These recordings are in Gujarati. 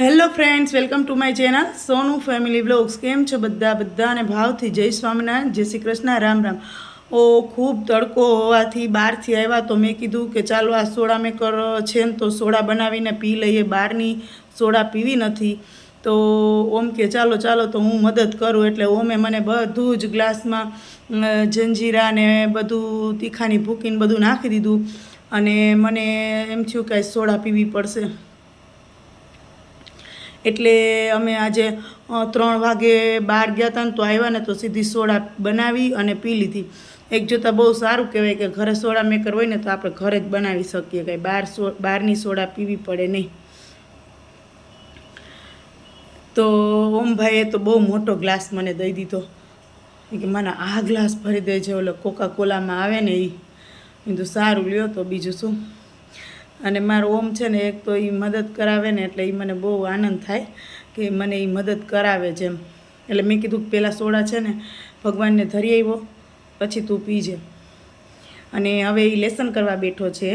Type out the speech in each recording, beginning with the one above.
Hello friends, welcome to my channel. Sonu family blogs. કેમ છો બધા? બધાને ભાવથી જય સ્વામિનારાયણ. જય શ્રી કૃષ્ણ. રામ રામ. ઓ, ખૂબ તડકો હોવાથી બહારથી આવ્યા તો મેં કીધું કે ચાલો આ સોડા મેકર છે ને તો સોડા બનાવીને પી લઈએ. બહારની સોડા પીવી નથી. તો ઓમ કે ચાલો ચાલો તો હું મદદ કરું. એટલે ઓમે મને બધું જ ગ્લાસમાં જંજીરા ને બધું તીખાની ભૂકીને બધું નાખી દીધું. અને મને એમ થયું કે સોડા પીવી પડશે. એટલે અમે આજે ત્રણ વાગે બહાર ગયા હતા ને તો આવ્યા ને તો સીધી સોડા બનાવી અને પી લીધી. એક જોતાં બહુ સારું કહેવાય કે ઘરે સોડા મેકર હોય ને તો આપણે ઘરે જ બનાવી શકીએ, કંઈ બહાર સો, બહારની સોડા પીવી પડે નહીં. તો ઓમભાઈએ તો બહુ મોટો ગ્લાસ મને દઈ દીધો. કે મને આ ગ્લાસ ભરી દેજે, ઓલો કોકા કોલામાં આવે ને એ કીધું, સારું લ્યો તો બીજું શું? અને મારો ઓમ છે ને એક તો એ મદદ કરાવે ને એટલે એ મને બહુ આનંદ થાય કે મને એ મદદ કરાવે એમ એટલે મેં કીધું કે પહેલાં સોડા છે ને ભગવાનને ધરી આવ્યો પછી તું પીજે અને હવે એ લેસન કરવા બેઠો છે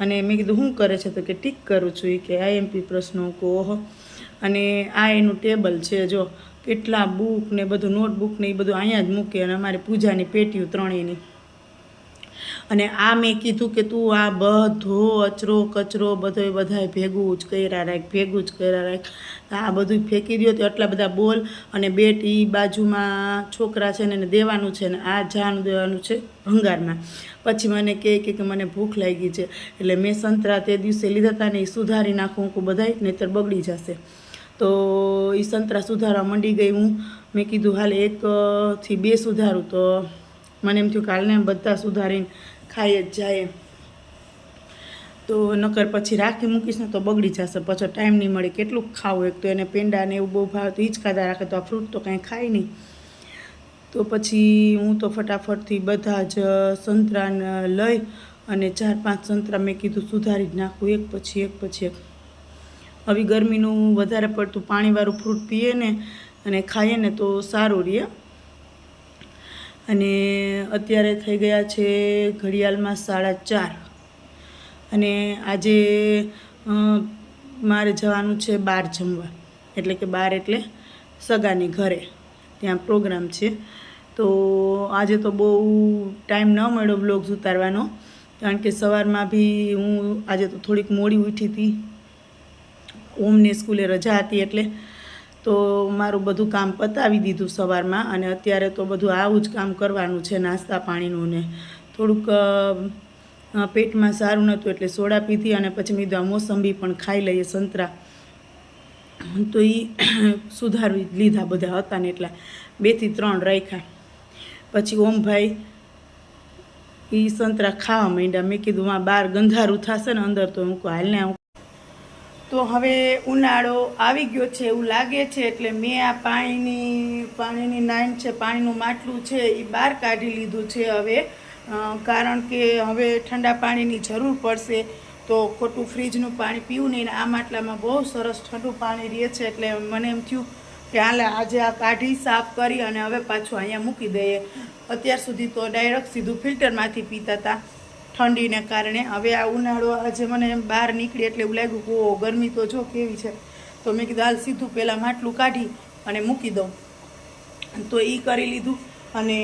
અને મેં કીધું શું કરે છે તો કે ટીક કરું છું એ કે આઈએમપી પ્રશ્નો કહો અને આ એનું ટેબલ છે જો, કેટલા બુક ને બધું નોટબુક ને એ બધું અહીંયા જ મૂકે અને અમારે પૂજાની પેટીઓ ત્રણેયની. અને આ મેં કીધું કે તું આ બધો અચરો કચરો બધો બધાય ભેગું જ કર્યા રાખ, ભેગું જ કર્યા રાખ. આ બધું ફેંકી દો તો એટલા બધા બોલ અને બેટ એ બાજુમાં છોકરા છે ને એને દેવાનું છે ને આ જાનું દેવાનું છે ભંગારમાં. પછી મને કહે કે મને ભૂખ લાગી છે. એટલે મેં સંતરા તે દિવસે લીધા હતા ને એ સુધારી નાખું હું બધાય, નહીતર બગડી જશે. તો એ સંતરા સુધારવા મંડી ગઈ હું. મેં કીધું, હાલ એકથી બે સુધારું તો મને એમ થયું કાલને બધા સુધારીને ખાઈ જ જાય. તો નકર પછી રાખી મૂકીશ ને તો બગડી જશે. પછી ટાઈમ નહીં મળે. કેટલું ખાવું એક તો એને પેંડા ને એવું બહુ ભાવે તો એ જ ખાધા રાખે. તો આ ફ્રૂટ તો કાંઈ ખાય નહીં. તો પછી હું તો ફટાફટથી બધા જ સંતરાને લઈ અને ચાર પાંચ સંતરા મેં કીધું સુધારી જ નાખું. એક પછી એક પછી એક. હવે ગરમીનું વધારે પડતું પાણીવાળું ફ્રૂટ પીએ ને અને ખાઈએ ને તો સારું રહે. અને અત્યારે થઈ ગયા છે ઘડિયાળમાં સાડા ચાર. અને આજે મારે જવાનું છે બહાર જમવા. એટલે કે બહાર એટલે સગાની ઘરે. ત્યાં પ્રોગ્રામ છે. તો આજે તો બહુ ટાઈમ ન મળ્યો બ્લોગ્સ ઉતારવાનો. કારણ કે સવારમાં બી હું આજે તો થોડીક મોડી ઉઠી હતી. ઓમને સ્કૂલે રજા હતી એટલે તો મારું બધું કામ પતાવી દીધું સવારમાં અને અત્યારે તો બધું આવું જ કામ કરવાનું છે નાસ્તા પાણીનું ને. થોડુંક પેટમાં સારું નહોતું એટલે સોડા પીધી અને પછી મેં આ મોસંબી પણ ખાઈ લઈએ સંતરા. તો એ સુધારવી લીધા બધા હતા ને એટલા. બેથી ત્રણ રાખ્યા. પછી ઓમભાઈ એ સંતરા ખાવા માંડ્યા. મેં કીધું આ બહાર ગંધારું થશે ને અંદર તો. હું હાલને તો હવે ઉનાળો આવી ગયો છે એવું લાગે છે, એટલે મેં આ પાણીની પાણીની નાઈન છે, પાણીનું માટલું છે એ બહાર કાઢી લીધું છે હવે. કારણ કે હવે ઠંડા પાણીની જરૂર પડશે તો ખોટું ફ્રીજનું પાણી પીવું નહીં આ માટલામાં બહુ સરસ ઠંડુ પાણી રહે છે, એટલે મને એમ થયું કે હાલે આજે આ કાઢી સાફ કરી અને હવે પાછું અહીંયા મૂકી દઈએ. અત્યાર સુધી તો ડાયરેક્ટ સીધું ફિલ્ટરમાંથી પીતા હતા. ઠંડીને કારણે. હવે આ ઉનાળો આજે મને બહાર નીકળી એટલે એવું લાગ્યું કે ગરમી તો જો કેવી છે. તો મેં કીધું, હાલ સીધું પહેલાં માટલું કાઢી અને મૂકી દઉં. તો એ કરી લીધું અને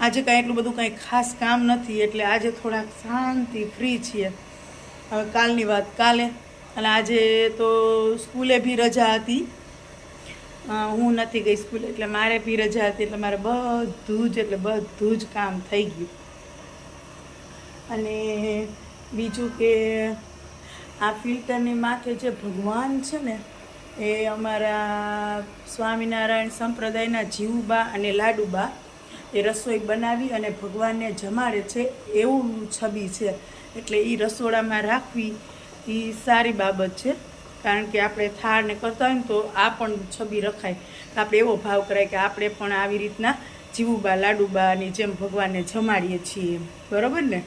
આજે કાંઈ એટલું બધું કાંઈ ખાસ કામ નથી, એટલે આજે થોડાક શાંતિ ફ્રી છીએ. હવે કાલની વાત કાલે. અને આજે તો સ્કૂલે બી રજા હતી. હું નથી ગઈ સ્કૂલે, એટલે મારે બી રજા હતી, એટલે મારે બધું જ, એટલે બધું જ કામ થઈ ગયું. અને બીજું કે આ ફિલ્ટરની માથે જે ભગવાન છે ને, એ અમારા સ્વામિનારાયણ સંપ્રદાયના જીવુબા અને લાડુબા, એ રસોઈ બનાવી અને ભગવાનને જમાડે છે એવું છબી છે. એટલે એ રસોડામાં રાખવી એ સારી બાબત છે. કારણ કે આપણે થાળને કરતા હોય ને તો આ પણ છબી રખાય. આપણે એવો ભાવ કરાય કે આપણે પણ આવી રીતના જીવુબા લાડુબાની જેમ ભગવાનને જમાડીએ છીએ. બરાબર ને?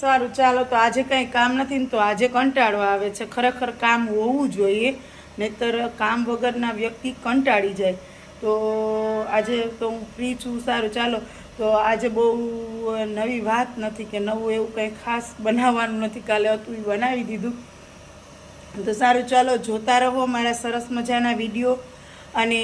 સારું, ચાલો તો આજે કંઈ કામ નથી ને તો આજે કંટાળો આવે છે. ખરેખર કામ હોવું જોઈએ, નહીતર કામ વગરના વ્યક્તિ કંટાળી જાય. તો આજે તો હું ફ્રી છું, સારું, ચાલો. તો આજે બહુ નવી વાત નથી કે નવું એવું કંઈ ખાસ બનાવવાનું નથી. કાલે હતું એ બનાવી દીધું. તો સારું, ચાલો, જોતા રહો મારા સરસ મજાના વીડિયો. અને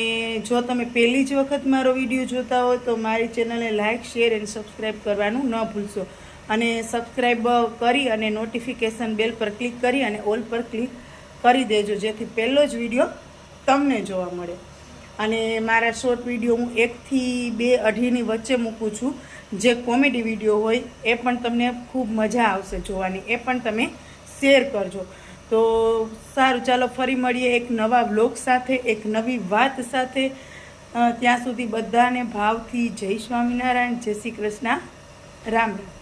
જો તમે પહેલી જ વખત મારો વીડિયો જોતા હો તો મારી ચેનલને લાઇક શેર એન્ડ સબસ્ક્રાઈબ કરવાનું ન ભૂલશો. અને સબસ્ક્રાઈબ કરી અને નોટિફિકેશન બેલ પર ક્લિક કરી અને ઓલ પર ક્લિક કરી દેજો, જેથી પહેલો જ વીડિયો તમને જોવા મળે. અને મારા શોર્ટ વીડિયો હું એકથી બે અઢીની વચ્ચે મૂકું છું. જે કોમેડી વીડિયો હોય, એ પણ તમને ખૂબ મજા આવશે જોવાની. એ પણ તમે શેર કરજો. તો સારું, ચાલો ફરી મળીએ એક નવા બ્લોગ સાથે, એક નવી વાત સાથે. ત્યાં સુધી બધાને ભાવથી જય સ્વામિનારાયણ, જય શ્રી કૃષ્ણ. રામ રામ.